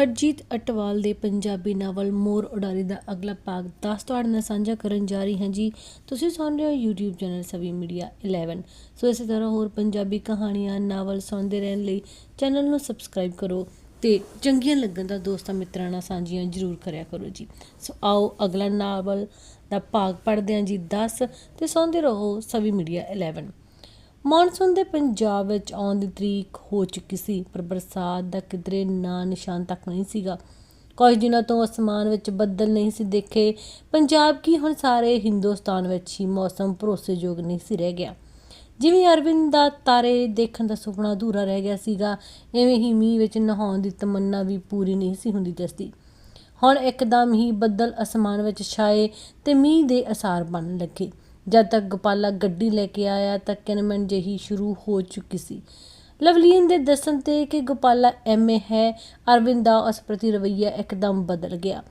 ਹਰਜੀਤ ਅਟਵਾਲ ਦੇ ਪੰਜਾਬੀ ਨਾਵਲ ਮੋਰ ਉਡਾਰੀ ਦਾ ਅਗਲਾ ਭਾਗ 10 ਤੁਹਾਡੇ ਨਾਲ ਸਾਂਝਾ ਕਰਨ ਜਾ ਰਹੀ ਹਾਂ ਜੀ। ਤੁਸੀਂ ਸੁਣ ਰਹੇ ਹੋ YouTube channel Savi media 11 so ਇਸੇ ਤਰ੍ਹਾਂ ਹੋਰ ਪੰਜਾਬੀ ਕਹਾਣੀਆਂ, ਨਾਵਲ ਸੁਣਦੇ ਰਹਿਣ ਲਈ ਚੈਨਲ ਨੂੰ ਸਬਸਕ੍ਰਾਈਬ ਕਰੋ ਤੇ ਚੰਗੀਆਂ ਲੱਗਣ ਦਾ ਦੋਸਤਾਂ ਮਿੱਤਰਾਂ ਨਾਲ ਸਾਂਝੀਆਂ ਜ਼ਰੂਰ ਕਰਿਆ ਕਰੋ ਜੀ। ਸੋ ਆਓ ਅਗਲਾ ਨਾਵਲ ਦਾ ਭਾਗ ਪੜ੍ਹਦੇ ਹਾਂ ਜੀ 10 ਤੇ ਸੁਣਦੇ ਰਹੋ ਸਵੀ ਮੀਡੀਆ 11 ਮੌਨਸੂਨ ਦੇ ਪੰਜਾਬ ਵਿੱਚ ਆਉਣ ਦੀ ਤਰੀਕ ਹੋ ਚੁੱਕੀ ਸੀ, ਪਰ ਬਰਸਾਤ ਦਾ ਕਿਧਰੇ ਨਾਂ ਨਿਸ਼ਾਨ ਤੱਕ ਨਹੀਂ ਸੀਗਾ। ਕੁਝ ਦਿਨਾਂ ਤੋਂ ਅਸਮਾਨ ਵਿੱਚ ਬੱਦਲ ਨਹੀਂ ਸੀ ਦੇਖੇ। ਪੰਜਾਬ ਕੀ ਹੁਣ ਸਾਰੇ ਹਿੰਦੁਸਤਾਨ ਵਿੱਚ ਹੀ ਮੌਸਮ ਭਰੋਸੇਯੋਗ ਨਹੀਂ ਸੀ ਰਹਿ ਗਿਆ। ਜਿਵੇਂ ਅਰਵਿੰਦ ਦਾ ਤਾਰੇ ਦੇਖਣ ਦਾ ਸੁਪਨਾ ਅਧੂਰਾ ਰਹਿ ਗਿਆ ਸੀਗਾ, ਐਵੇਂ ਹੀ ਮੀਂਹ ਵਿੱਚ ਨਹਾਉਣ ਦੀ ਤਮੰਨਾ ਵੀ ਪੂਰੀ ਨਹੀਂ ਸੀ ਹੁੰਦੀ ਦੱਸਦੀ। ਹੁਣ ਇੱਕਦਮ ਹੀ ਬੱਦਲ ਅਸਮਾਨ ਵਿੱਚ ਛਾਏ ਤੇ ਮੀਂਹ ਦੇ ਅਸਾਰ ਬਣਨ ਲੱਗੇ। ਜਦ ਤੱਕ ਗੋਪਾਲਾ ਗੱਡੀ ਲੈ ਕੇ ਆਇਆ ਤਾਂ ਕਿਨਮਨ ਜਿਹੀ ਸ਼ੁਰੂ ਹੋ ਚੁੱਕੀ ਸੀ। ਲਵਲੀਨ ਦੇ ਦੱਸਣ ਤੇ ਕਿ ਗੋਪਾਲਾ ਐਮਏ ਹੈ, ਅਰਵਿੰਦ ਦਾ ਉਸ ਪ੍ਰਤੀ ਰਵੱਈਆ ਇੱਕਦਮ ਬਦਲ ਗਿਆ।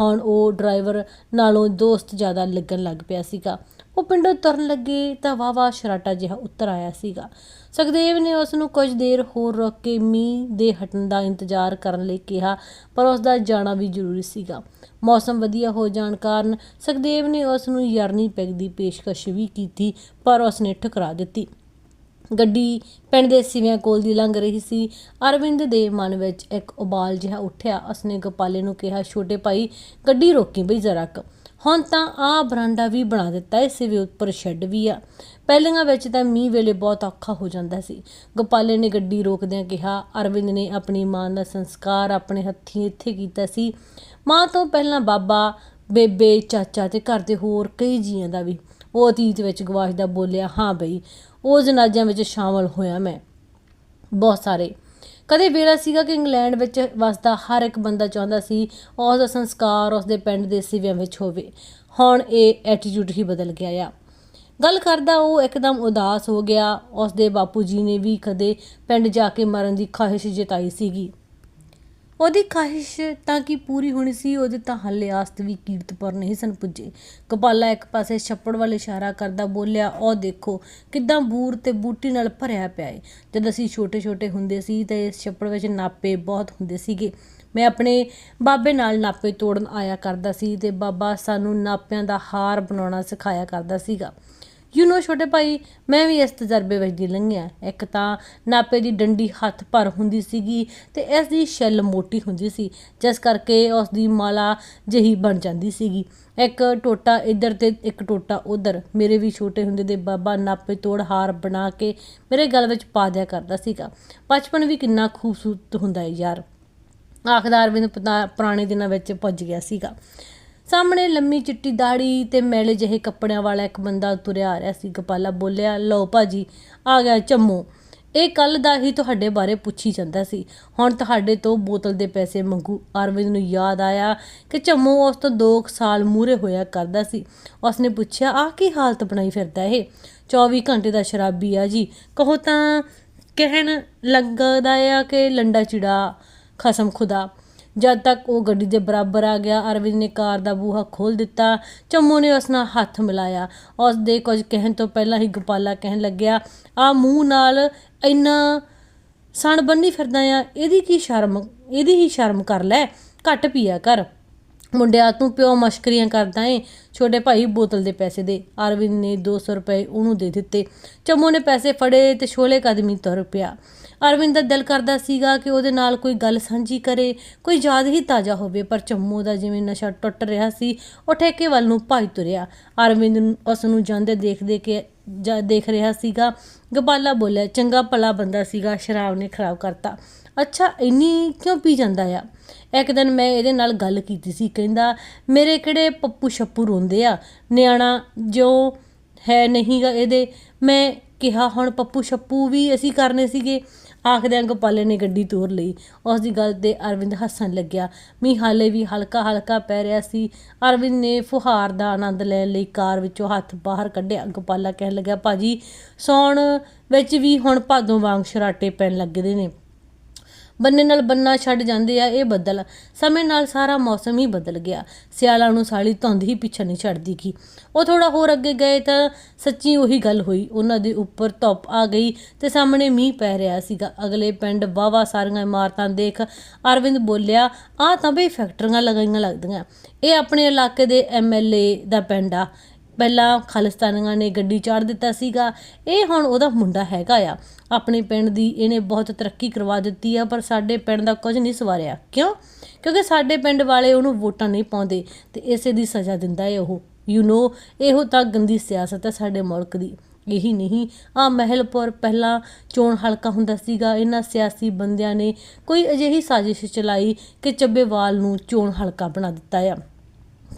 ਹੁਣ ਉਹ ਡਰਾਈਵਰ ਨਾਲੋਂ ਦੋਸਤ ਜ਼ਿਆਦਾ ਲੱਗਣ ਲੱਗ ਪਿਆ ਸੀਗਾ। ਉਹ ਪਿੰਡੋਂ ਤੁਰਨ ਲੱਗੇ ਤਾਂ ਵਾਵਾ ਸ਼ਰਾਟਾ ਜਿਹਾ ਉੱਤਰ ਆਇਆ ਸੀਗਾ। ਸੁਖਦੇਵ ਨੇ ਉਸ ਨੂੰ ਕੁਝ ਦੇਰ ਹੋਰ ਰੋਕ ਕੇ ਮੀਂਹ ਦੇ ਹਟਣ ਦਾ ਇੰਤਜ਼ਾਰ ਕਰਨ ਲਈ ਕਿਹਾ, ਪਰ ਉਸ ਦਾ ਜਾਣਾ ਵੀ ਜ਼ਰੂਰੀ ਸੀਗਾ। ਮੌਸਮ ਵਧੀਆ ਹੋ ਜਾਣ ਕਾਰਨ ਸੁਖਦੇਵ ਨੇ ਉਸ ਨੂੰ ਯਾਰਨੀ ਪੈਗ ਦੀ ਪੇਸ਼ਕਸ਼ ਵੀ ਕੀਤੀ, ਪਰ ਉਸ ਨੇ ਠੁਕਰਾ ਦਿੱਤੀ। ਗੱਡੀ ਪਿੰਡ ਦੇ ਸਿਵਿਆਂ ਕੋਲ ਦੀ ਲੰਘ ਰਹੀ ਸੀ। ਅਰਵਿੰਦ ਦੇ ਮਨ ਵਿੱਚ ਇੱਕ ਉਬਾਲ ਜਿਹਾ ਉੱਠਿਆ। ਉਸਨੇ ਗੋਪਾਲੇ ਨੂੰ ਕਿਹਾ, ਛੋਟੇ ਭਾਈ, ਗੱਡੀ ਰੋਕੀ ਬਈ ਜ਼ਰਾ ਕੁ। ਹੁਣ ਤਾਂ ਆ ਬਰਾਂਡਾ ਵੀ ਬਣਾ ਦਿੱਤਾ ਹੈ ਸਿਵੇ ਉੱਪਰ ਸ਼ੈੱਡ ਵੀ ਆ। ਪਹਿਲੀਆਂ ਵਿੱਚ ਤਾਂ ਮੀਂਹ ਵੇਲੇ ਬਹੁਤ ਔਖਾ ਹੋ ਜਾਂਦਾ ਸੀ। ਗੋਪਾਲੇ ਨੇ ਗੱਡੀ ਰੋਕਦਿਆਂ ਕਿਹਾ, ਅਰਵਿੰਦ ਨੇ ਆਪਣੀ ਮਾਂ ਦਾ ਸੰਸਕਾਰ ਆਪਣੇ ਹੱਥੀਂ ਇੱਥੇ ਕੀਤਾ ਸੀ। ਮਾਂ ਤੋਂ ਪਹਿਲਾਂ ਬਾਬਾ, ਬੇਬੇ, ਚਾਚਾ ਤੇ ਘਰ ਦੇ ਹੋਰ ਕਈ ਜੀਆਂ ਦਾ ਵੀ। ਉਹ ਅਤੀਤ ਵਿੱਚ ਗਵਾਚਦਾ ਬੋਲਿਆ, ਹਾਂ ਬਈ, ਉਹ ਜਨਾਜ਼ਿਆਂ ਵਿੱਚ ਸ਼ਾਮਲ ਹੋਇਆ ਮੈਂ। ਬਹੁਤ ਸਾਰੇ। ਕਦੇ ਵੇਲਾ ਸੀਗਾ ਕਿ ਇੰਗਲੈਂਡ ਵਿੱਚ ਵਸਦਾ ਹਰ ਇੱਕ ਬੰਦਾ ਚਾਹੁੰਦਾ ਸੀ, ਉਸ ਦਾ ਸੰਸਕਾਰ ਉਸ ਦੇ ਪਿੰਡ ਦੇ ਸਿਵਿਆਂ ਵਿੱਚ ਹੋਵੇ। ਹੁਣ ਇਹ ਐਟੀਟਿਊਡ ਹੀ ਬਦਲ ਗਿਆ ਆ। ਗੱਲ ਕਰਦਾ ਉਹ ਇੱਕਦਮ ਉਦਾਸ ਹੋ ਗਿਆ। ਉਸ ਦੇ ਬਾਪੂ ਜੀ ਨੇ ਵੀ ਕਦੇ ਪਿੰਡ ਜਾ ਕੇ ਮਰਨ ਦੀ ਖਾਹਿਸ਼ ਜਤਾਈ ਸੀਗੀ। ਉਹਦੀ ਖਾਹਿਸ਼ ਤਾਂ ਕਿ ਪੂਰੀ ਹੋਣੀ ਸੀ, ਉਹਦੇ ਤਾਂ ਹੱਲੇ ਆਸਤ ਵੀ ਕੀਰਤਪੁਰ ਨਹੀਂ ਸਨ ਪੁੱਜੇ। ਕਪਾਲਾ ਇੱਕ ਪਾਸੇ ਛੱਪੜ ਵੱਲ ਇਸ਼ਾਰਾ ਕਰਦਾ ਬੋਲਿਆ, ਉਹ ਦੇਖੋ ਕਿੱਦਾਂ ਬੂਰ ਤੇ ਬੂਟੀ ਨਾਲ ਭਰਿਆ ਪਿਆ ਏ। ਜਦ ਅਸੀਂ ਛੋਟੇ ਛੋਟੇ ਹੁੰਦੇ ਸੀ ਤਾਂ ਇਸ ਛੱਪੜ ਵਿੱਚ ਨਾਪੇ ਬਹੁਤ ਹੁੰਦੇ ਸੀਗੇ। ਮੈਂ ਆਪਣੇ ਬਾਬੇ ਨਾਲ ਨਾਪੇ ਤੋੜਨ ਆਇਆ ਕਰਦਾ ਸੀ ਤੇ ਬਾਬਾ ਸਾਨੂੰ ਨਾਪਿਆਂ ਦਾ ਹਾਰ ਬਣਾਉਣਾ ਸਿਖਾਇਆ ਕਰਦਾ ਸੀਗਾ। ਯੂ نو ਛੋਟੇ ਭਾਈ, ਮੈਂ ਵੀ ਇਸ ਤਜਰਬੇ ਵਿੱਚ ਦੀ ਲੰਘਿਆ। ਇੱਕ ਤਾਂ ਨਾਪੇ ਦੀ ਡੰਡੀ ਹੱਥ ਭਰ ਹੁੰਦੀ ਸੀਗੀ ਤੇ ਇਸ ਦੀ ਛਿੱਲ ਮੋਟੀ ਹੁੰਦੀ ਸੀ, ਜਿਸ ਕਰਕੇ ਉਸ ਦੀ ਮਾਲਾ ਜਹੀ ਬਣ ਜਾਂਦੀ ਸੀਗੀ। ਇੱਕ ਟੋਟਾ ਇੱਧਰ ਤੇ ਇੱਕ ਟੋਟਾ ਉਧਰ। ਮੇਰੇ ਵੀ ਛੋਟੇ ਹੁੰਦੇ ਦੇ ਬਾਬਾ ਨਾਪੇ ਤੋੜ ਹਾਰ ਬਣਾ ਕੇ ਮੇਰੇ ਗਲ ਵਿੱਚ ਪਾ ਦਿਆ ਕਰਦਾ ਸੀਗਾ। ਬਚਪਨ ਵੀ ਕਿੰਨਾ ਖੂਬਸੂਰਤ ਹੁੰਦਾ ਹੈ ਯਾਰ। ਆਖਦਾਰ ਵੀ ਪੁਰਾਣੇ ਦਿਨਾਂ ਵਿੱਚ ਪੁੱਜ ਗਿਆ ਸੀਗਾ। ਸਾਹਮਣੇ ਲੰਮੀ ਚਿੱਟੀ ਦਾੜੀ ਤੇ ਮੈਲੇ ਜਿਹੇ ਕੱਪੜਿਆਂ ਵਾਲਾ ਇੱਕ ਬੰਦਾ ਤੁਰਿਆ ਆ ਰਿਹਾ ਸੀ। ਗੋਪਾਲਾ ਬੋਲਿਆ, ਲਓ ਭਾਜੀ, ਆ ਗਿਆ ਚੰਮੋ। ਇਹ ਕੱਲ ਦਾ ਹੀ ਤੁਹਾਡੇ ਬਾਰੇ ਪੁੱਛੀ ਜਾਂਦਾ ਸੀ। ਹੁਣ ਤੁਹਾਡੇ ਤੋਂ ਬੋਤਲ ਦੇ ਪੈਸੇ ਮੰਗੂ। ਅਰਵਿੰਦ ਨੂੰ ਯਾਦ ਆਇਆ ਕਿ ਚੰਮੋ ਉਸ ਤੋਂ 2 ਸਾਲ ਮੂਰੇ ਹੋਇਆ ਕਰਦਾ ਸੀ। ਉਸਨੇ ਪੁੱਛਿਆ, ਆ ਕੀ ਹਾਲਤ ਬਣਾਈ ਫਿਰਦਾ ਇਹ? 24 ਘੰਟੇ ਦਾ ਸ਼ਰਾਬੀ ਆ ਜੀ। ਕਹੋ ਤਾਂ ਕਹਿਣ ਲੱਗਦਾ ਆ ਕਿ ਲੰਡਾ ਚਿੜਾ ਖਸਮ ਖੁਦਾ। ਜਦ ਤੱਕ ਉਹ ਗੱਡੀ ਦੇ ਬਰਾਬਰ ਆ ਗਿਆ, ਅਰਵਿੰਦ ਨੇ ਕਾਰ ਦਾ ਬੂਹਾ ਖੋਲ ਦਿੱਤਾ, ਚੰਮੂ ਨੇ ਉਸ ਨਾਲ ਹੱਥ ਮਿਲਾਇਆ। ਉਸ ਦੇ ਕੁਝ ਕਹਿਣ ਤੋਂ ਪਹਿਲਾਂ ਹੀ ਗੋਪਾਲਾ ਕਹਿਣ ਲੱਗਿਆ ਆ ਮੂੰਹ ਨਾਲ ਇੰਨਾ ਸਣ ਬੰਨੀ ਫਿਰਦਾ ਆ, ਇਹਦੀ ਕੀ ਸ਼ਰਮ, ਇਹਦੀ ਹੀ ਸ਼ਰਮ ਕਰ ਲੈ, ਘੱਟ ਪੀਆ ਕਰ। ਮੁੰਡਿਆ, ਤੂੰ ਪਿਓ ਮਸ਼ਕਰੀਆਂ ਕਰਦਾ ਏ, ਛੋਟੇ ਭਾਈ ਬੋਤਲ ਦੇ ਪੈਸੇ ਦੇ। ਅਰਵਿੰਦ ਨੇ 200 ਰੁਪਏ ਉਹਨੂੰ ਦੇ ਦਿੱਤੇ। ਚੰਮੂ ਨੇ ਪੈਸੇ ਫੜੇ ਤੇ ਛੋਲੇ ਕਦਮੀ ਤੁਰ ਪਿਆ। ਅਰਵਿੰਦ ਦਾ ਦਿਲ ਕਰਦਾ ਸੀਗਾ ਕਿ ਉਹਦੇ ਨਾਲ ਕੋਈ ਗੱਲ ਸਾਂਝੀ ਕਰੇ, ਕੋਈ ਯਾਦ ਹੀ ਤਾਜ਼ਾ ਹੋਵੇ, ਪਰ ਚੰਮੂ ਦਾ ਜਿਵੇਂ ਨਸ਼ਾ ਟੁੱਟ ਰਿਹਾ ਸੀ, ਉਹ ਠੇਕੇ ਵੱਲ ਨੂੰ ਭਾਈ ਤੁਰਿਆ। ਅਰਵਿੰਦ ਉਸ ਨੂੰ ਜਾਂਦੇ ਦੇਖਦੇ ਕਿ ਜਾ ਦੇਖ ਰਿਹਾ ਸੀਗਾ, ਗਬਾਲਾ ਬੋਲਿਆ, ਚੰਗਾ ਭਲਾ ਬੰਦਾ ਸੀਗਾ, ਸ਼ਰਾਬ ਨੇ ਖਰਾਬ ਕਰਤਾ। ਅੱਛਾ, ਇੰਨੀ ਕਿਉਂ ਪੀ ਜਾਂਦਾ ਆ? ਇੱਕ ਦਿਨ ਮੈਂ ਇਹਦੇ ਨਾਲ ਗੱਲ ਕੀਤੀ ਸੀ, ਕਹਿੰਦਾ, ਮੇਰੇ ਕਿਹੜੇ ਪੱਪੂ ਛੱਪੂ ਰੋਂਦੇ ਆ? ਨਿਆਣਾ ਜੋ ਹੈ ਨਹੀਂਗਾ ਇਹਦੇ। ਮੈਂ ਕਿਹਾ, ਹੁਣ ਪੱਪੂ ਛੱਪੂ ਵੀ ਅਸੀਂ ਕਰਨੇ ਸੀਗੇ। ਆਖਦਿਆਂ ਗੋਪਾਲੇ ਨੇ ਗੱਡੀ ਤੋਰ ਲਈ। ਉਸ ਦੀ ਗੱਲ ਤੇ ਅਰਵਿੰਦ ਹੱਸਣ ਲੱਗਿਆ। ਮੀਂਹ ਹਾਲੇ ਵੀ ਹਲਕਾ ਹਲਕਾ ਪੈ ਰਿਹਾ ਸੀ। ਅਰਵਿੰਦ ਨੇ ਫੁਹਾਰ ਦਾ ਆਨੰਦ ਲੈਣ ਲਈ ਕਾਰ ਵਿੱਚੋਂ ਹੱਥ ਬਾਹਰ ਕੱਢਿਆ। ਗੋਪਾਲਾ ਕਹਿਣ ਲੱਗਾ ਭਾਜੀ, ਸੌਣ ਵਿੱਚ ਵੀ ਹੁਣ ਭਾਦੋਂ ਵਾਂਗ ਸ਼ਰਾਟੇ ਪੈਣ ਲੱਗਦੇ ਨੇ। ਬੰਨੇ ਨਾਲ ਬੰਨਾ ਛੱਡ ਜਾਂਦੇ ਆ, ਇਹ ਬੱਦਲ। ਸਮੇਂ ਨਾਲ ਸਾਰਾ ਮੌਸਮ ਹੀ ਬਦਲ ਗਿਆ। ਸਿਆਲਾਂ ਨੂੰ ਸਾਲੀ ਧੁੰਦ ਹੀ ਪਿੱਛੇ ਨਹੀਂ ਛੱਡਦੀ ਕੀ ਉਹ ਥੋੜਾ ਹੋਰ ਅੱਗੇ ਗਏ ਤਾਂ ਸੱਚੀ ਉਹੀ ਗੱਲ ਹੋਈ। ਉਹਨਾਂ ਦੇ ਉੱਪਰ ਧੁੱਪ ਆ ਗਈ ਤੇ ਸਾਹਮਣੇ ਮੀਂਹ ਪੈ ਰਿਹਾ ਸੀਗਾ। ਅਗਲੇ ਪਿੰਡ ਵਾਵਾ ਸਾਰੀਆਂ ਇਮਾਰਤਾਂ ਦੇਖ ਅਰਵਿੰਦ ਬੋਲਿਆ ਆ ਤਾਂ ਬਈ ਫੈਕਟਰੀਆਂ ਲਗਾਈਆਂ ਲੱਗਦੀਆਂ। ਇਹ ਆਪਣੇ ਇਲਾਕੇ ਦੇ ਐਮਐਲਏ ਦਾ ਪਿੰਡ ਆ। ਪਹਿਲਾਂ ਖਾਲਿਸਤਾਨੀਆਂ ਨੇ ਗੱਡੀ ਚਾੜ ਦਿੱਤਾ ਸੀਗਾ। ਇਹ ਹੁਣ ਉਹਦਾ ਮੁੰਡਾ ਹੈਗਾ ਆ। ਆਪਣੇ ਪਿੰਡ ਦੀ ਇਹਨੇ ਬਹੁਤ ਤਰੱਕੀ ਕਰਵਾ ਦਿੱਤੀ ਆ, ਪਰ ਸਾਡੇ ਪਿੰਡ ਦਾ ਕੁਝ ਨਹੀਂ ਸਵਾਰਿਆ। ਕਿਉਂ? ਕਿਉਂਕਿ ਸਾਡੇ ਪਿੰਡ ਵਾਲੇ ਉਹਨੂੰ ਵੋਟਾਂ ਨਹੀਂ ਪਾਉਂਦੇ ਤੇ ਇਸੇ ਦੀ ਸਜ਼ਾ ਦਿੰਦਾ ਹੈ ਉਹ। ਯੂ نو ਇਹੋ ਤਾਂ ਗੰਦੀ ਸਿਆਸਤ ਹੈ ਸਾਡੇ ਮੁਲਕ ਦੀ। ਇਹੀ ਨਹੀਂ। ਆ ਮਹਿਲਪੁਰ ਪਹਿਲਾਂ ਚੋਣ ਹਲਕਾ ਹੁੰਦਾ ਸੀਗਾ। ਇਹਨਾਂ ਸਿਆਸੀ ਬੰਦਿਆਂ ਨੇ ਕੋਈ ਅਜਿਹੀ ਸਾਜ਼ਿਸ਼ ਚਲਾਈ ਕਿ ਚੱਬੇਵਾਲ ਨੂੰ ਚੋਣ ਹਲਕਾ ਬਣਾ ਦਿੱਤਾ ਆ।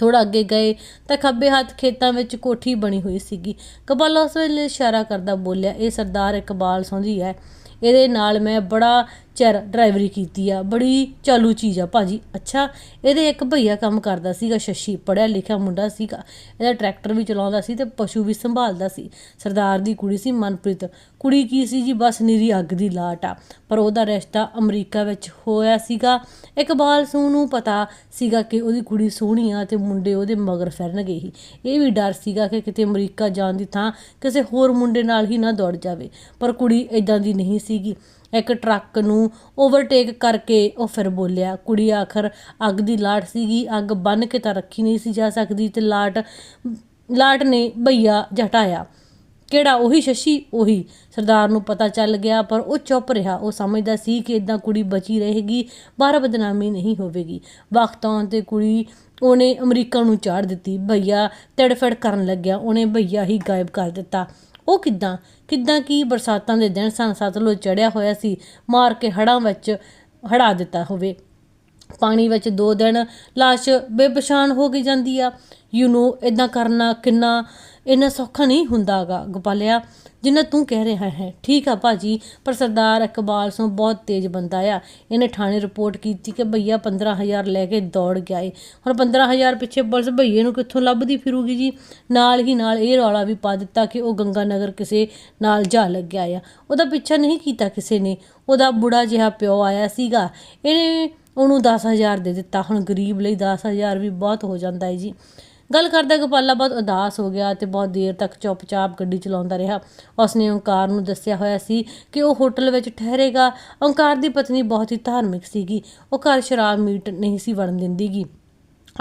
ਥੋੜਾ ਅੱਗੇ ਗਏ ਤਾਂ ਖੱਬੇ ਹੱਥ ਖੇਤਾਂ ਵਿੱਚ ਕੋਠੀ ਬਣੀ ਹੋਈ ਸੀਗੀ। ਕਬਾਲਾ ਉਸ ਵੇਲੇ ਇਸ਼ਾਰਾ ਕਰਦਾ ਬੋਲਿਆ, ਇਹ ਸਰਦਾਰ ਇਕਬਾਲ ਸੌਂਦੀ ਹੈ। ਇਹਦੇ ਨਾਲ ਮੈਂ ਬੜਾ ਚਿਰ ਡਰਾਈਵਰੀ ਕੀਤੀ ਆ, ਬੜੀ ਚਾਲੂ ਚੀਜ਼ ਆ ਭਾਜੀ। ਅੱਛਾ, ਇਹਦੇ ਇੱਕ ਭਈਆ ਕੰਮ ਕਰਦਾ ਸੀਗਾ, ਸ਼ਸ਼ੀ ਪੜਿਆ ਲਿਖਿਆ ਮੁੰਡਾ ਸੀਗਾ। ਇਹਦਾ ਟਰੈਕਟਰ ਵੀ ਚਲਾਉਂਦਾ ਸੀ ਤੇ ਪਸ਼ੂ ਵੀ ਸੰਭਾਲਦਾ ਸੀ। ਸਰਦਾਰ ਦੀ ਕੁੜੀ ਸੀ ਮਨਪ੍ਰੀਤ। ਕੁੜੀ ਕੀ ਸੀ ਜੀ? ਬਸ ਨੀਰੀ ਅੱਗ ਦੀ ਲਾਟ ਆ। ਪਰ ਉਹਦਾ ਰਿਸ਼ਤਾ ਅਮਰੀਕਾ ਵਿੱਚ ਹੋਇਆ ਸੀਗਾ। ਇਕਬਾਲ ਸੂ ਨੂੰ ਪਤਾ ਸੀਗਾ ਕਿ ਉਹਦੀ ਕੁੜੀ ਸੋਹਣੀ ਆ ਤੇ ਮੁੰਡੇ ਉਹਦੇ ਮਗਰ ਫਿਰਨਗੇ ਹੀ। ਇਹ ਵੀ ਡਰ ਸੀਗਾ ਕਿ ਕਿਤੇ ਅਮਰੀਕਾ ਜਾਣ ਦੀ ਥਾਂ ਕਿਸੇ ਹੋਰ ਮੁੰਡੇ ਨਾਲ ਹੀ ਨਾ ਦੌੜ ਜਾਵੇ। ਪਰ ਕੁੜੀ ਇਦਾਂ ਦੀ ਨਹੀਂ ਸੀਗੀ। ਇੱਕ ਟਰੱਕ ਨੂੰ ਓਵਰਟੇਕ ਕਰਕੇ ਉਹ ਫਿਰ ਬੋਲਿਆ, ਕੁੜੀ ਆਖਰ ਅੱਗ ਦੀ ਲਾਟ ਸੀਗੀ, ਅੱਗ ਬੰਨ ਕੇ ਤਾਂ ਰੱਖੀ ਨਹੀਂ ਸੀ ਜਾ ਸਕਦੀ ਤੇ ਲਾਟ ਲਾਟ ਨੇ ਭਈਆ ਜਟਾਇਆ। ਕਿਹੜਾ ਉਹੀ ਸ਼ਸ਼ੀ? ਉਹੀ। ਸਰਦਾਰ ਨੂੰ ਪਤਾ ਚੱਲ ਗਿਆ, ਪਰ ਉਹ ਚੁੱਪ ਰਿਹਾ। ਉਹ ਸਮਝਦਾ ਸੀ ਕਿ ਇਦਾਂ ਕੁੜੀ ਬਚੀ ਰਹੇਗੀ, ਬਾਹਰ ਬਦਨਾਮੀ ਨਹੀਂ ਹੋਵੇਗੀ। ਵਕਤ ਆਉਣ ਤੇ ਕੁੜੀ ਉਹਨੇ ਅਮਰੀਕਾ ਨੂੰ ਚਾੜ ਦਿੱਤੀ। ਭਈਆ ਤੜਫੜ ਕਰਨ ਲੱਗਿਆ। ਉਹਨੇ ਭਈਆ ਹੀ ਗਾਇਬ ਕਰ ਦਿੱਤਾ। ਉਹ ਕਿੱਦਾਂ? ਕਿੱਦਾਂ ਕੀ ਬਰਸਾਤਾਂ ਦੇ ਦਿਨ ਸਨ? ਸਤਲੁਜ ਚੜਿਆ ਹੋਇਆ ਸੀ, ਮਾਰ ਕੇ ਹੜਾਂ ਵਿੱਚ ਹੜਾ ਦਿੱਤਾ ਹੋਵੇ। ਪਾਣੀ ਵਿੱਚ ਦੋ ਦਿਨ ਲਾਸ਼ ਬੇਪਛਾਣ ਹੋ ਗਈ ਜਾਂਦੀ ਆ। ਯੂ نو ਇਦਾਂ ਕਰਨਾ ਕਿੰਨਾ ਇੰਨਾ ਸੌਖਾ ਨਹੀਂ ਹੁੰਦਾਗਾ। ਗੋਪਾਲਿਆ, ਜਿੰਨਾ ਤੂੰ ਕਹਿ ਰਿਹਾ ਹੈ, ਠੀਕ ਆ ਭਾਜੀ, ਪਰ ਸਰਦਾਰ ਇਕਬਾਲ ਸਿੰਘ ਬਹੁਤ ਤੇਜ਼ ਬੰਦਾ ਆ। ਇਹਨੇ ਥਾਣੇ ਰਿਪੋਰਟ ਕੀਤੀ ਕਿ ਭਈਆ 15000 ਲੈ ਕੇ ਦੌੜ ਗਿਆ ਏ ਹੁਣ 15000 ਪਿੱਛੇ ਪੁਲਿਸ ਭਈਏ ਨੂੰ ਕਿੱਥੋਂ ਲੱਭਦੀ ਫਿਰੂਗੀ ਜੀ? ਨਾਲ ਹੀ ਨਾਲ ਇਹ ਰੌਲਾ ਵੀ ਪਾ ਦਿੱਤਾ ਕਿ ਉਹ ਗੰਗਾ ਨਗਰ ਕਿਸੇ ਨਾਲ ਜਾ ਲੱਗਿਆ ਆ। ਉਹਦਾ ਪਿੱਛਾ ਨਹੀਂ ਕੀਤਾ ਕਿਸੇ ਨੇ। ਉਹਦਾ ਬੁੜਾ ਜਿਹਾ ਪਿਓ ਆਇਆ ਸੀਗਾ। ਇਹਨੇ ਉਹਨੂੰ 10000 ਦੇ ਦਿੱਤਾ। ਹੁਣ ਗਰੀਬ ਲਈ 10000 ਵੀ ਬਹੁਤ ਹੋ ਜਾਂਦਾ ਹੈ ਜੀ। ਗੱਲ ਕਰਦਾ ਗੋਪਾਲਾ ਬਹੁਤ ਉਦਾਸ ਹੋ ਗਿਆ ਤੇ ਬਹੁਤ ਦੇਰ ਤੱਕ ਚੁੱਪਚਾਪ ਗੱਡੀ ਚਲਾਉਂਦਾ ਰਿਹਾ। ਉਸਨੇ ਓੰਕਾਰ ਨੂੰ ਦੱਸਿਆ ਹੋਇਆ ਸੀ ਕਿ ਉਹ ਹੋਟਲ ਵਿੱਚ ਠਹਿਰੇਗਾ। ਓਂਕਾਰ ਦੀ ਪਤਨੀ ਬਹੁਤ ਹੀ ਧਾਰਮਿਕ ਸੀਗੀ। ਉਹ ਘਰ ਸ਼ਰਾਬ ਮੀਟ ਨਹੀਂ ਸੀ ਵੜਨ ਦਿੰਦੀਗੀ।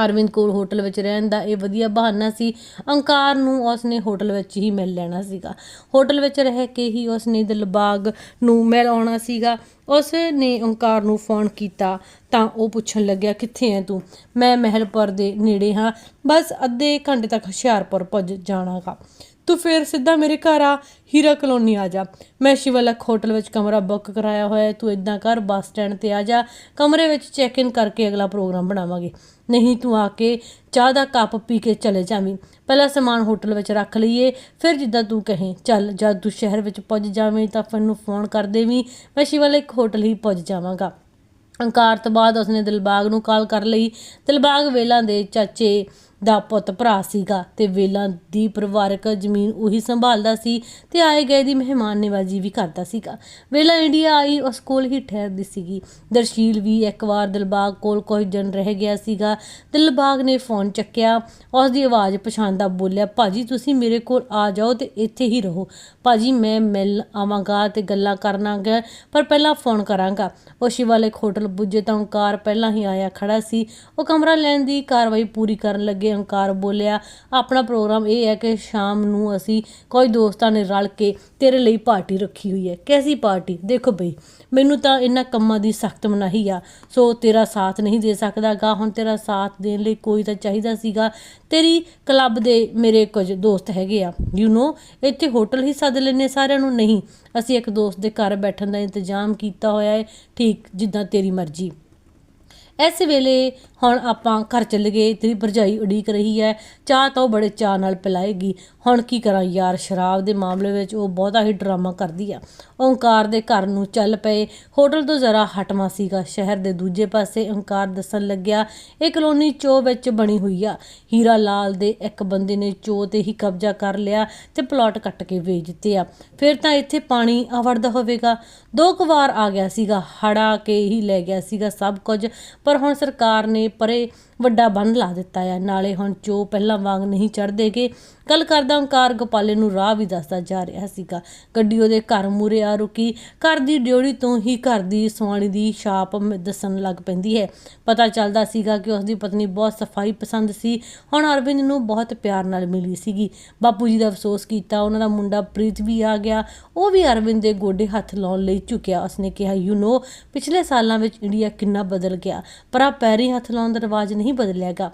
ਅਰਵਿੰਦ ਕੋਲ ਹੋਟਲ ਵਿੱਚ ਰਹਿਣ ਦਾ ਇਹ ਵਧੀਆ ਬਹਾਨਾ ਸੀ। ਅੰਕਾਰ ਨੂੰ ਉਸਨੇ ਹੋਟਲ ਵਿੱਚ ਹੀ ਮਿਲ ਲੈਣਾ ਸੀਗਾ। ਹੋਟਲ ਵਿੱਚ ਰਹਿ ਕੇ ਹੀ ਉਸਨੇ ਦਿਲਬਾਗ ਨੂੰ ਮਿਲ ਆਉਣਾ ਸੀਗਾ। ਉਸ ਨੇ ਓਂਕਾਰ ਨੂੰ ਫੋਨ ਕੀਤਾ ਤਾਂ ਉਹ ਪੁੱਛਣ ਲੱਗਿਆ, ਕਿੱਥੇ ਹੈ ਤੂੰ? ਮੈਂ ਮਹਿਲਪੁਰ ਦੇ ਨੇੜੇ ਹਾਂ। ਬਸ ਅੱਧੇ ਘੰਟੇ ਤੱਕ ਹੁਸ਼ਿਆਰਪੁਰ ਪੁੱਜ ਜਾਣਾਗਾ। ਤੂੰ ਫਿਰ ਸਿੱਧਾ ਮੇਰੇ ਘਰ ਆ, ਹੀਰਾ ਕਲੋਨੀ ਆ ਜਾ। ਮੈਂ ਸ਼ਿਵਲਕ ਹੋਟਲ ਵਿੱਚ ਕਮਰਾ ਬੁੱਕ ਕਰਾਇਆ ਹੋਇਆ ਤੂੰ ਇਦਾਂ ਕਰ ਬੱਸ ਸਟੈਂਡ ਤੇ ਆ ਜਾ। ਕਮਰੇ ਵਿੱਚ ਚੈੱਕ ਇਨ ਕਰਕੇ ਅਗਲਾ ਪ੍ਰੋਗਰਾਮ ਬਣਾਵਾਂਗੇ। ਨਹੀਂ ਤੂੰ ਆ ਕੇ ਚਾਹ ਦਾ ਕੱਪ ਪੀ ਕੇ ਚਲੇ ਜਾਵੀਂ। ਪਹਿਲਾਂ ਸਮਾਨ ਹੋਟਲ ਵਿੱਚ ਰੱਖ ਲਈਏ, ਫਿਰ ਜਿੱਦਾਂ ਤੂੰ ਕਹੇ, ਚੱਲ ਜਦ ਤੂੰ ਸ਼ਹਿਰ ਵਿੱਚ ਪੁੱਜ ਜਾਵੇਂ ਤਾਂ ਮੈਨੂੰ ਫੋਨ ਕਰ ਦੇਵੀਂ, ਮੈਂ ਸ਼ਿਵਲਕ ਹੋਟਲ ਹੀ ਪੁੱਜ ਜਾਵਾਂਗਾ। ਅੰਕਾਰ ਤੋਂ ਬਾਅਦ ਉਸਨੇ ਦਿਲਬਾਗ ਨੂੰ ਕਾਲ ਕਰ ਲਈ। ਦਿਲਬਾਗ ਵੇਲਾਂ ਦੇ ਚਾਚੇ ਦਾ ਪੁੱਤ ਭਰਾ ਸੀਗਾ ਤੇ ਵੇਲਾਂ ਦੀ ਪਰਿਵਾਰਕ ਜ਼ਮੀਨ ਉਹੀ ਸੰਭਾਲਦਾ ਸੀ ਤੇ ਆਏ ਗਏ ਦੀ ਮਹਿਮਾਨ ਨਿਵਾਜੀ ਵੀ ਕਰਦਾ ਸੀਗਾ। ਵੇਲਾ ਇੰਡੀਆ ਆਈ ਉਸ ਕੋਲ ਹੀ ਠਹਿਰਦੀ ਸੀਗੀ। ਦਰਸ਼ੀਲ ਵੀ ਇੱਕ ਵਾਰ ਦਿਲਬਾਗ ਕੋਲ ਕੁਝ ਦਿਨ ਰਹਿ ਗਿਆ ਸੀਗਾ। ਦਿਲਬਾਗ ਨੇ ਫੋਨ ਚੱਕਿਆ। ਉਸ ਦੀ ਆਵਾਜ਼ ਪਛਾਣਦਾ ਬੋਲਿਆ, ਭਾਜੀ, ਤੁਸੀਂ ਮੇਰੇ ਕੋਲ ਆ ਜਾਓ ਤੇ ਇੱਥੇ ਹੀ ਰਹੋ। ਭਾਜੀ, ਮੈਂ ਮਿਲ ਆਵਾਂਗਾ ਤੇ ਗੱਲਾਂ ਕਰਨਾਗਾ, ਪਰ ਪਹਿਲਾਂ ਫੋਨ ਕਰਾਂਗਾ। ਉਹ ਸ਼ਿਵਾਲਿਕ ਹੋਟਲ ਪੁੱਜੇ ਤਾਂ ਕਾਰ ਪਹਿਲਾਂ ਹੀ ਆਇਆ ਖੜਾ ਸੀ। ਉਹ ਕਮਰਾ ਲੈਣ ਦੀ ਕਾਰਵਾਈ ਪੂਰੀ ਕਰਨ ਲੱਗੇ। ਓਂਕਾਰ ਬੋਲਿਆ। ਆਪਣਾ ਪ੍ਰੋਗਰਾਮ ਇਹ ਹੈ ਕਿ ਸ਼ਾਮ ਨੂੰ ਅਸੀਂ ਕੋਈ ਦੋਸਤਾਂ ਨੇ ਰਲ ਕੇ ਤੇਰੇ ਲਈ ਪਾਰਟੀ ਰੱਖੀ ਹੋਈ ਹੈ। ਕੈਸੀ ਪਾਰਟੀ? ਦੇਖੋ ਬਈ, ਮੈਨੂੰ ਤਾਂ ਇਹਨਾਂ ਕੰਮਾਂ ਦੀ ਸਖਤ ਮਨਾਹੀ ਆ। ਸੋ ਤੇਰਾ ਸਾਥ ਨਹੀਂ ਦੇ ਸਕਦਾਗਾ। ਹੁਣ ਤੇਰਾ ਸਾਥ ਦੇਣ ਲਈ ਕੋਈ ਤਾਂ ਚਾਹੀਦਾ ਸੀਗਾ। ਤੇਰੀ ਕਲੱਬ ਦੇ ਮੇਰੇ ਕੁਝ ਦੋਸਤ ਹੈਗੇ ਆ। ਯੂ نو ਇੱਥੇ ਹੋਟਲ ਹੀ ਸੱਦ ਲੈਨੇ ਸਾਰਿਆਂ ਨੂੰ? ਨਹੀਂ। ਅਸੀਂ ਇੱਕ ਦੋਸਤ ਦੇ ਘਰ ਬੈਠਣ ਦਾ ਇੰਤਜ਼ਾਮ ਕੀਤਾ ਹੋਇਆ ਹੈ। ਠੀਕ, ਜਿੱਦਾਂ ਤੇਰੀ ਮਰਜ਼ੀ। ਇਸ ਵੇਲੇ ਹੁਣ ਆਪਾਂ ਘਰ ਚੱਲ ਗਏ ਤੇਰੀ ਭਰਜਾਈ ਉਡੀਕ ਰਹੀ ਹੈ। ਚਾਹ ਤਾਂ ਉਹ ਬੜੇ ਚਾਹ ਨਾਲ ਪਿਲਾਏਗੀ। ਹੁਣ ਕੀ ਕਰਾਂ ਯਾਰ, ਸ਼ਰਾਬ ਦੇ ਮਾਮਲੇ ਵਿੱਚ ਉਹ ਬਹੁਤਾ ਹੀ ਡਰਾਮਾ ਕਰਦੀ ਆ। ਓੰਕਾਰ ਦੇ ਘਰ ਨੂੰ ਚੱਲ ਪਏ। ਹੋਟਲ ਤੋਂ ਜ਼ਰਾ ਹਟਵਾ ਸੀਗਾ। ਸ਼ਹਿਰ ਦੇ ਦੂਜੇ ਪਾਸੇ ਓੰਕਾਰ ਦੱਸਣ ਲੱਗਿਆ, ਇਹ ਕਲੋਨੀ ਚੋ ਵਿੱਚ ਬਣੀ ਹੋਈ ਆ। ਹੀਰਾ ਲਾਲ ਦੇ ਇੱਕ ਬੰਦੇ ਨੇ ਚੋ ਤੇ ਹੀ ਕਬਜ਼ਾ ਕਰ ਲਿਆ ਤੇ ਪਲਾਟ ਕੱਟ ਕੇ ਵੇਚ ਦਿੱਤੇ ਆ। ਫਿਰ ਤਾਂ ਇੱਥੇ ਪਾਣੀ ਆਵੜਦਾ ਹੋਵੇਗਾ। ਦੋ ਕੁ ਵਾਰ ਆ ਗਿਆ ਸੀਗਾ। ਹੜਾ ਕੇ ਹੀ ਲੈ ਗਿਆ ਸੀਗਾ ਸਭ ਕੁਝ, ਪਰ ਹੁਣ ਸਰਕਾਰ ਨੇ ਪਰੇ ਵੱਡਾ ਬੰਨ ਲਾ ਦਿੱਤਾ ਹੈ ਨਾਲੇ ਹੁਣ ਚੋ ਪਹਿਲਾਂ ਵਾਂਗ ਨਹੀਂ ਚੜਦੇਗੇ ਗੱਲ ਕਰਦਾ ਓਂਕਾਰ ਗੋਪਾਲੇ ਨੂੰ, ਰਾਹ ਵੀ ਦੱਸਦਾ ਜਾ ਰਿਹਾ ਸੀਗਾ। ਗੱਡੀ ਉਹਦੇ ਘਰ ਮੂਰੇ ਆ ਰੁਕੀ। ਘਰ ਦੀ ਡਿਉੜੀ ਤੋਂ ਹੀ ਘਰ ਦੀ ਸੁਆਣੀ ਦੀ ਛਾਪ ਮ- ਦੱਸਣ ਲੱਗ ਪੈਂਦੀ ਹੈ। ਪਤਾ ਚੱਲਦਾ ਸੀਗਾ ਕਿ ਉਸ ਦੀ ਪਤਨੀ ਬਹੁਤ ਸਫ਼ਾਈ ਪਸੰਦ ਸੀ। ਹੁਣ ਅਰਵਿੰਦ ਨੂੰ ਬਹੁਤ ਪਿਆਰ ਨਾਲ ਮਿਲੀ ਸੀਗੀ। ਬਾਪੂ ਜੀ ਦਾ ਅਫਸੋਸ ਕੀਤਾ, ਉਹਨਾਂ ਦਾ ਮੁੰਡਾ ਪ੍ਰੀਤ ਵੀ ਆ ਗਿਆ। ਉਹ ਵੀ ਅਰਵਿੰਦ ਦੇ ਗੋਡੇ ਹੱਥ ਲਾਉਣ ਲਈ ਝੁਕਿਆ। ਉਸਨੇ ਕਿਹਾ ਯੂ نو ਪਿਛਲੇ ਸਾਲਾਂ ਵਿੱਚ ਇੰਡੀਆ ਕਿੰਨਾ ਬਦਲ ਗਿਆ। ਪਰ ਆ ਪੈਰੀ ਹੱਥ ਲਾਉਣ ਦਾ ਰਿਵਾਜ ਨਹੀਂ ਬਦਲਿਆਗਾ।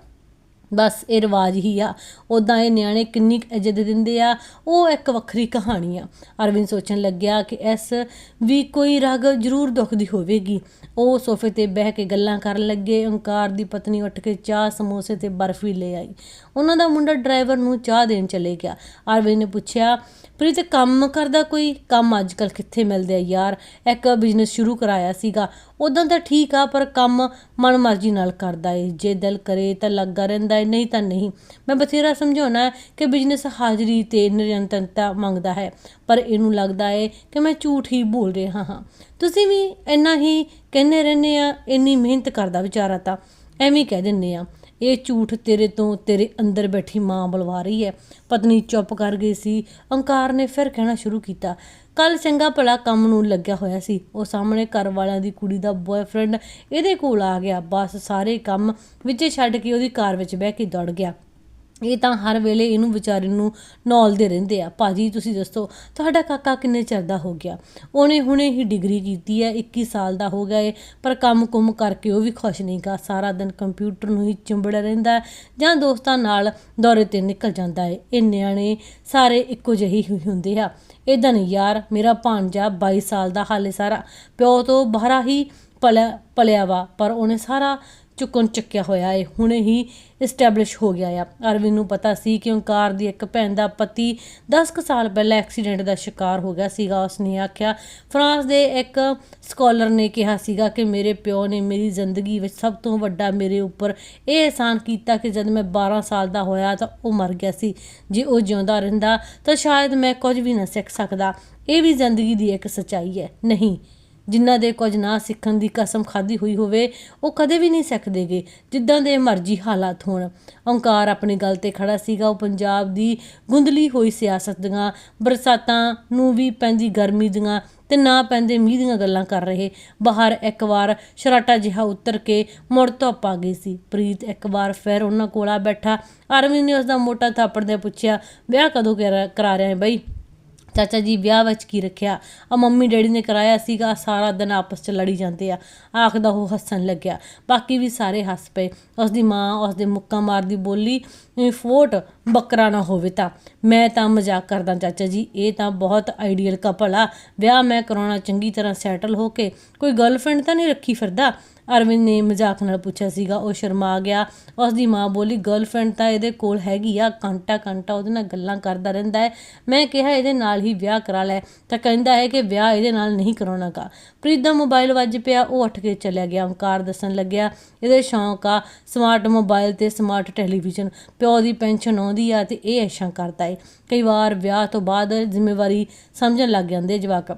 ਬਸ ਇਹ ਰਿਵਾਜ ਹੀ ਆ। ਉਦਾਂ ਇਹ ਨਿਆਣੇ ਕਿੰਨੀ ਕੁ ਇੱਜ਼ਤ ਦਿੰਦੇ ਆ। ਉਹ ਇੱਕ ਵੱਖਰੀ ਕਹਾਣੀ ਆ। ਅਰਵਿੰਦ ਸੋਚਣ ਲੱਗਿਆ ਕਿ ਇਸ ਵੀ ਕੋਈ ਰਗ ਜ਼ਰੂਰ ਦੁਖਦੀ ਹੋਵੇਗੀ। ਉਹ ਸੋਫੇ ਤੇ ਬਹਿ ਕੇ ਗੱਲਾਂ ਕਰਨ ਲੱਗੇ। ਓਂਕਾਰ ਦੀ ਪਤਨੀ ਉੱਠ ਕੇ ਚਾਹ ਸਮੋਸੇ ਤੇ ਬਰਫੀ ਲੈ ਆਈ। ਉਹਨਾਂ ਦਾ ਮੁੰਡਾ ਡਰਾਈਵਰ ਨੂੰ ਚਾਹ ਦੇਣ ਚਲੇ ਗਿਆ। ਅਰਵਿੰਦ ਨੇ ਪੁੱਛਿਆ, ਪ੍ਰੀਤ, ਕੰਮ ਕਰਦਾ ਕੋਈ? ਕੰਮ ਅੱਜ ਕੱਲ ਕਿੱਥੇ ਮਿਲਦੇ ਆ ਯਾਰ? ਇੱਕ ਬਿਜ਼ਨਸ ਸ਼ੁਰੂ ਕਰਾਇਆ ਸੀਗਾ। ਉਦੋਂ ਤਾਂ ਠੀਕ ਆ, ਪਰ ਕੰਮ ਮਨ ਮਰਜ਼ੀ ਨਾਲ ਕਰਦਾ ਏ। ਜੇ ਦਿਲ ਕਰੇ ਤਾਂ ਲੱਗਾ ਰਹਿੰਦਾ ਏ, ਨਹੀਂ ਤਾਂ ਨਹੀਂ। ਮੈਂ ਬਥੇਰਾ ਸਮਝਾਉਣਾ ਕਿ ਬਿਜ਼ਨਸ ਹਾਜ਼ਰੀ ਤੇ ਨਿਰੰਤਰਤਾ ਮੰਗਦਾ ਹੈ, ਪਰ ਇਹਨੂੰ ਲੱਗਦਾ ਏ ਕਿ ਮੈਂ ਝੂਠ ਹੀ ਬੋਲ ਰਿਹਾ ਹਾਂ। ਤੁਸੀਂ ਵੀ ਇੰਨਾ ਹੀ ਕਹਿੰਦੇ ਰਹਿੰਦੇ ਆ, ਇੰਨੀ ਮਿਹਨਤ ਕਰਦਾ ਵਿਚਾਰਾ ਤਾਂ। ਐਵੇਂ ਕਹਿ ਦਿੰਦੇ ਆ। ਇਹ ਝੂਠ ਤੇਰੇ ਤੋਂ ਤੇਰੇ ਅੰਦਰ ਬੈਠੀ ਮਾਂ ਬੁਲਵਾ ਰਹੀ ਹੈ। ਪਤਨੀ ਚੁੱਪ ਕਰ ਗਈ ਸੀ। ਅੰਕਾਰ ਨੇ ਫਿਰ ਕਹਿਣਾ ਸ਼ੁਰੂ ਕੀਤਾ ਕੱਲ ਚੰਗਾ ਭਲਾ ਕੰਮ ਨੂੰ ਲੱਗਿਆ ਹੋਇਆ ਸੀ। ਉਹ ਸਾਹਮਣੇ ਘਰ ਵਾਲਿਆਂ ਦੀ ਕੁੜੀ ਦਾ ਬॉयਫ੍ਰੈਂਡ ਇਹਦੇ ਕੋਲ ਆ ਗਿਆ। ਬਸ ਸਾਰੇ ਕੰਮ ਵਿੱਚੇ ਛੱਡ ਕੇ ਉਹਦੀ ਕਾਰ ਵਿੱਚ ਬਹਿ ਕੇ ਦੌੜ ਗਿਆ। ਇਹ ਤਾਂ ਹਰ ਵੇਲੇ ਇਹਨੂੰ ਵਿਚਾਰੇ ਨੂੰ ਨੌਲਦੇ ਰਹਿੰਦੇ ਆ। ਭਾਜੀ, ਤੁਸੀਂ ਦੱਸੋ, ਤੁਹਾਡਾ ਕਾਕਾ ਕਿੰਨੇ ਚਿਰ ਦਾ ਹੋ ਗਿਆ? ਉਹਨੇ ਹੁਣੇ ਹੀ ਡਿਗਰੀ ਕੀਤੀ ਹੈ 21 ਸਾਲ ਦਾ ਹੋ ਗਿਆ ਏ, ਪਰ ਕੰਮ ਕੁਮ ਕਰਕੇ ਉਹ ਵੀ ਖੁਸ਼ ਨਹੀਂ ਗਾ। ਸਾਰਾ ਦਿਨ ਕੰਪਿਊਟਰ ਨੂੰ ਹੀ ਚਿੰਬੜਿਆ ਰਹਿੰਦਾ ਜਾਂ ਦੋਸਤਾਂ ਨਾਲ ਦੌਰੇ ਤੇ ਨਿਕਲ ਜਾਂਦਾ ਏ। ਇਹ ਨਿਆਣੇ ਸਾਰੇ ਇੱਕੋ ਜਿਹੇ ਹੀ ਹੁੰਦੇ ਆ। ਇਦਾਂ ਨਹੀਂ ਯਾਰ, ਮੇਰਾ ਭਾਂਜਾ 22 ਸਾਲ ਦਾ ਹਾਲੇ ਸਾਰਾ। ਪਿਓ ਤੋਂ ਬਾਹਰਾ ਹੀ ਪਲਿਆ ਪਲਿਆ ਵਾ, ਪਰ ਉਹਨੇ ਸਾਰਾ ਚੁੱਕਣ ਚੱਕਿਆ ਹੋਇਆ ਏ, ਹੁਣੇ ਹੀ ਇਸਟੈਬਲਿਸ਼ ਹੋ ਗਿਆ ਆ। ਅਰਵਿੰਦ ਨੂੰ ਪਤਾ ਸੀ ਕਿ ਓਂਕਾਰ ਦੀ ਇੱਕ ਭੈਣ ਦਾ ਪਤੀ 10 ਕੁ ਸਾਲ ਪਹਿਲਾਂ ਐਕਸੀਡੈਂਟ ਦਾ ਸ਼ਿਕਾਰ ਹੋ ਗਿਆ ਸੀਗਾ। ਉਸਨੇ ਆਖਿਆ, ਫਰਾਂਸ ਦੇ ਇੱਕ ਸਕਾਲਰ ਨੇ ਕਿਹਾ ਸੀਗਾ ਕਿ ਮੇਰੇ ਪਿਓ ਨੇ ਮੇਰੀ ਜ਼ਿੰਦਗੀ ਵਿੱਚ ਸਭ ਤੋਂ ਵੱਡਾ ਮੇਰੇ ਉੱਪਰ ਇਹ ਅਹਿਸਾਨ ਕੀਤਾ ਕਿ ਜਦ ਮੈਂ 12 ਸਾਲ ਦਾ ਹੋਇਆ ਤਾਂ ਉਹ ਮਰ ਗਿਆ ਸੀ। ਜੇ ਉਹ ਜਿਉਂਦਾ ਰਹਿੰਦਾ ਤਾਂ ਸ਼ਾਇਦ ਮੈਂ ਕੁਝ ਵੀ ਨਾ ਸਿੱਖ ਸਕਦਾ। ਇਹ ਵੀ ਜ਼ਿੰਦਗੀ ਦੀ ਇੱਕ ਸੱਚਾਈ ਹੈ। ਨਹੀਂ। ਜਿਨ੍ਹਾਂ ਦੇ ਕੁਝ ਨਾ ਸਿੱਖਣ ਦੀ ਕਸਮ ਖਾਦੀ ਹੋਈ ਹੋਵੇ, ਉਹ ਕਦੇ ਵੀ ਨਹੀਂ ਸਿੱਖਦੇਗੇ, ਜਿੱਦਾਂ ਦੇ ਮਰਜ਼ੀ ਹਾਲਾਤ ਹੋਣ। ਓਂਕਾਰ ਆਪਣੀ ਗੱਲ ਤੇ ਖੜਾ ਸੀਗਾ। ਉਹ ਪੰਜਾਬ ਦੀ ਗੁੰਦਲੀ ਹੋਈ ਸਿਆਸਤ ਦੀਆਂ ਬਰਸਾਤਾਂ ਨੂੰ ਵੀ ਪੈਂਦੀ ਗਰਮੀ ਦੀਆਂ ਤੇ ਨਾ ਪੈਂਦੇ ਮੀਂਹ ਦੀਆਂ ਗੱਲਾਂ ਕਰ ਰਹੇ। ਬਾਹਰ ਇੱਕ ਵਾਰ ਸ਼ਰਾਟਾ ਜਿਹਾ ਉਤਰ ਕੇ ਮੁੜ ਧੁੱਪ ਆ ਗਈ ਸੀ। ਪ੍ਰੀਤ ਇੱਕ ਵਾਰ ਫਿਰ ਉਹਨਾਂ ਕੋਲ ਆ ਬੈਠਾ। ਅਰਵਿੰਦ ਨੇ ਉਸ ਦਾ ਮੋਟਾ ਥਾਪੜ ਦੇ ਪੁੱਛਿਆ, ਵਿਆਹ ਕਦੋਂ ਕਰਾ ਕਰਾ ਰਿਹਾ ਹੈ ਬਈ? ਚਾਚਾ ਜੀ ਵਿਆਹ ਵਿੱਚ ਕੀ ਰੱਖਿਆ? ਆ ਮੰਮੀ ਡੈਡੀ ਨੇ ਕਰਾਇਆ ਸੀਗਾ ਸਾਰਾ ਦਿਨ ਆਪਸ 'ਚ ਲੜੀ ਜਾਂਦੇ ਆ। ਆਖਦਾ ਉਹ ਹੱਸਣ ਲੱਗਿਆ। ਬਾਕੀ ਵੀ ਸਾਰੇ ਹੱਸ ਪਏ। ਉਸ ਦੀ ਮਾਂ ਉਸ ਦੇ ਮੁੱਕਾ ਮਾਰਦੀ ਬੋਲੀ ਫੋਟ, ਬੱਕਰਾ ਨਾ ਹੋਵੇ ਤਾਂ। ਮੈਂ ਤਾਂ ਮਜ਼ਾਕ ਕਰਦਾ ਚਾਚਾ ਜੀ। ਇਹ ਤਾਂ ਬਹੁਤ ਆਈਡੀਅਲ ਕਪਲ ਆ। ਵਿਆਹ ਮੈਂ ਕਰਾਉਣਾ ਚੰਗੀ ਤਰ੍ਹਾਂ ਸੈਟਲ ਹੋ ਕੇ ਕੋਈ ਗਰਲਫ੍ਰੈਂਡ ਤਾਂ ਨਹੀਂ ਰੱਖੀ ਫਿਰਦਾ? ਅਰਵਿੰਦ ਨੇ ਮਜ਼ਾਕ ਨਾਲ ਪੁੱਛਿਆ ਸੀਗਾ, ਉਹ ਸ਼ਰਮਾ ਗਿਆ। ਉਸ ਦੀ ਮਾਂ ਬੋਲੀ ਗਰਲਫ੍ਰੈਂਡ ਤਾਂ ਇਹਦੇ ਕੋਲ ਹੈਗੀ ਆ, ਘੰਟਾ ਘੰਟਾ ਉਹਦੇ ਨਾਲ ਗੱਲਾਂ ਕਰਦਾ ਰਹਿੰਦਾ ਹੈ। ਮੈਂ ਕਿਹਾ, ਇਹਦੇ ਨਾਲ ਹੀ ਵਿਆਹ ਕਰਾ ਲੈ। ਤਾਂ ਕਹਿੰਦਾ ਹੈ ਕਿ ਵਿਆਹ ਇਹਦੇ ਨਾਲ ਨਹੀਂ ਕਰਾਉਣਾਗਾ ਪ੍ਰੀਤ ਦਾ ਮੋਬਾਈਲ ਵੱਜ ਪਿਆ, ਉਹ ਉੱਠ ਕੇ ਚਲਿਆ ਗਿਆ। ਓਂਕਾਰ ਦੱਸਣ ਲੱਗਿਆ, ਇਹਦੇ ਸ਼ੌਂਕ ਆ ਸਮਾਰਟ ਮੋਬਾਈਲ ਤੇ ਸਮਾਰਟ ਟੈਲੀਵਿਜ਼ਨ ਪਿਓ ਦੀ ਪੈਨਸ਼ਨ ਆਉਂਦੀ ਆ ਤੇ ਇਹ ਐਸ਼ਾਂ ਕਰਦਾ ਏ। ਕਈ ਵਾਰ ਵਿਆਹ ਤੋਂ ਬਾਅਦ ਜ਼ਿੰਮੇਵਾਰੀ ਸਮਝਣ ਲੱਗ ਜਾਂਦੇ ਜਵਾਕ।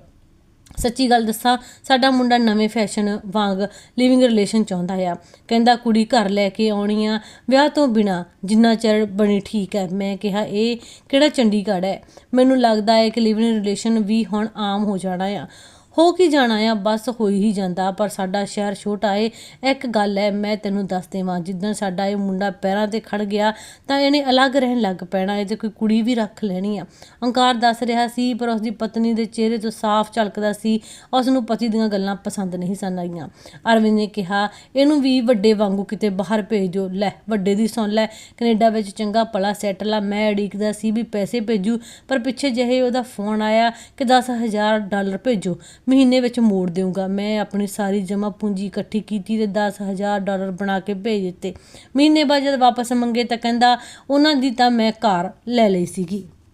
ਸੱਚੀ ਗੱਲ ਦੱਸਾਂ, ਸਾਡਾ ਮੁੰਡਾ ਨਵੇਂ ਫੈਸ਼ਨ ਵਾਂਗ ਲਿਵਿੰਗ ਰਿਲੇਸ਼ਨ ਚਾਹੁੰਦਾ ਆ। ਕਹਿੰਦਾ ਕੁੜੀ ਘਰ ਲੈ ਕੇ ਆਉਣੀ ਆ, ਵਿਆਹ ਤੋਂ ਬਿਨਾ ਜਿੰਨਾ ਚਿਰ ਬਣੀ ਠੀਕ ਹੈ। ਮੈਂ ਕਿਹਾ, ਇਹ ਕਿਹੜਾ ਚੰਡੀਗੜ੍ਹ ਹੈ? ਮੈਨੂੰ ਲੱਗਦਾ ਹੈ ਕਿ ਲਿਵਿੰਗ ਰਿਲੇਸ਼ਨ ਵੀ ਹੁਣ ਆਮ ਹੋ ਜਾਣਾ ਆ। ਹੋ ਕੀ ਜਾਣਾ ਆ? ਬਸ ਹੋਈ ਹੀ ਜਾਂਦਾ, ਪਰ ਸਾਡਾ ਸ਼ਹਿਰ ਛੋਟਾ ਏ। ਇੱਕ ਗੱਲ ਹੈ ਮੈਂ ਤੈਨੂੰ ਦੱਸ ਦੇਵਾਂ, ਜਿੱਦਣ ਸਾਡਾ ਇਹ ਮੁੰਡਾ ਪੈਰਾਂ ਤੇ ਖੜ ਗਿਆ, ਤਾਂ ਇਹਨੇ ਅਲੱਗ ਰਹਿਣ ਲੱਗ ਪੈਣਾ ਇਹ ਤੇ ਕੋਈ ਕੁੜੀ ਵੀ ਰੱਖ ਲੈਣੀ ਆ। ਅੰਕਾਰ ਦੱਸ ਰਿਹਾ ਸੀ, ਪਰ ਉਸ ਦੀ ਪਤਨੀ ਦੇ ਚਿਹਰੇ ਤੋਂ ਸਾਫ਼ ਝਲਕਦਾ ਸੀ ਉਸ ਨੂੰ ਪਤੀ ਦੀਆਂ ਗੱਲਾਂ ਪਸੰਦ ਨਹੀਂ ਸਨ ਆਈਆਂ। ਅਰਵਿੰਦ ਨੇ ਕਿਹਾ, ਇਹਨੂੰ ਵੀ ਵੱਡੇ ਵਾਂਗੂ ਕਿਤੇ ਬਾਹਰ ਭੇਜ। ਦਿਓ ਲੈ, ਵੱਡੇ ਦੀ ਸੁਣ ਲੈ, ਕੈਨੇਡਾ ਵਿੱਚ ਚੰਗਾ ਭਲਾ ਸੈਟਲ ਆ। ਮੈਂ ਉਡੀਕਦਾ ਸੀ ਵੀ ਪੈਸੇ ਭੇਜੂ, ਪਰ ਪਿੱਛੇ ਜਿਹੇ ਉਹਦਾ ਫੋਨ ਆਇਆ ਕਿ 10000 ਡਾਲਰ ਭੇਜੋ। ਮਹੀਨੇ ਵਿੱਚ ਮੋੜ ਦੇਊਂਗਾ। ਮੈਂ ਆਪਣੀ ਸਾਰੀ ਜਮ੍ਹਾਂ ਪੂੰਜੀ ਇਕੱਠੀ ਕੀਤੀ ਤੇ 10000 ਡਾਲਰ ਬਣਾ ਕੇ ਭੇਜ ਦਿੱਤੇ। ਮਹੀਨੇ ਬਾਅਦ ਜਦ ਵਾਪਸ ਮੰਗੇ ਤਾਂ ਕਹਿੰਦਾ, ਉਹਨਾਂ ਦੀ ਤਾਂ ਮੈਂ ਕਾਰ ਲੈ ਲਈ ਸੀਗੀ।